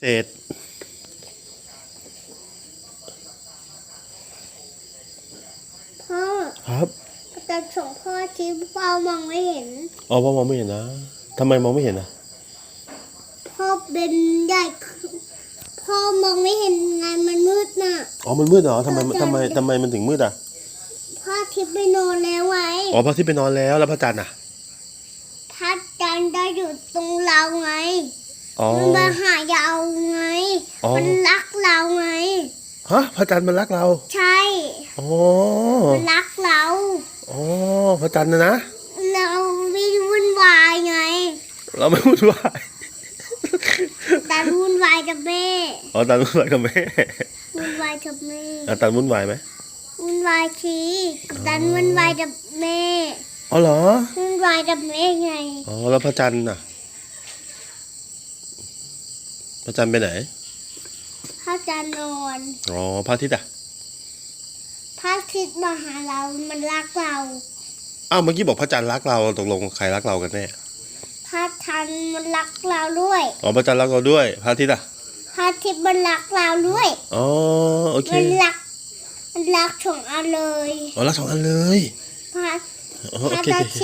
เสร็จพ่อครับแต่ส่งพ่อที่พ่อมองไม่เห็น อ๋อพ่อมองไม่เห็นนะทำไมมองไม่เห็นนะพ่อเป็นใหญ่ขึ้นพ่อมองไม่เห็นไงมันมืดน่ะ อ๋อมันมืดเหรอทำไมอาจารย์ทำไมทำไมมันถึงมืดอะพ่อทิพย์ไปนอนแล้วไว้ อ๋อพระอาที่ไปนอนแล้วแล้วพระจันทร์อะ พัดจันทร์ได้อยู่ตรงเราไง อ๋อ มันมาหาเรา ไง อ๋อ มันรักเราไง ฮะพระจันทร์มันรักเรา ใช่ อ๋อ มันรักเรา อ๋อพระจันทร์นะนะ เราไม่วุ่นวายไง เราไม่พูดว่าแต่วุ่นวายกับแม่อ๋อตันวุ่นวายกับแม่วุ่นวายกับแม่อะตันวุ่นวายไหมวุ่นวายทีกับดันวุ่นวายกับแม่อ๋อเหรอวุ่นวายกับแม่ไง อ๋อแล้วพระจันทร์น่ะพ ระจันทร์ไปไหน พระจันทร์นอนอ๋อพระอาทิตย์อะพระอาทิตย์มาหาเรา มันรักเราอ้าวเมื่อกี้บอกพระจันทร์รักเราตกลงใครรักเรากันแน่พระจันทร์มันรักเราด้วยอ๋อพระจันทร์รักเราด้วยพระอาทิตย์อะพระอาทิตย์มันรักเราด้วยอ๋อโอเคมันรัก มันรักสองอันเลยอ๋อรักสองอันเลยพระอ๋อพโอระเคอาโอเค ทิตย์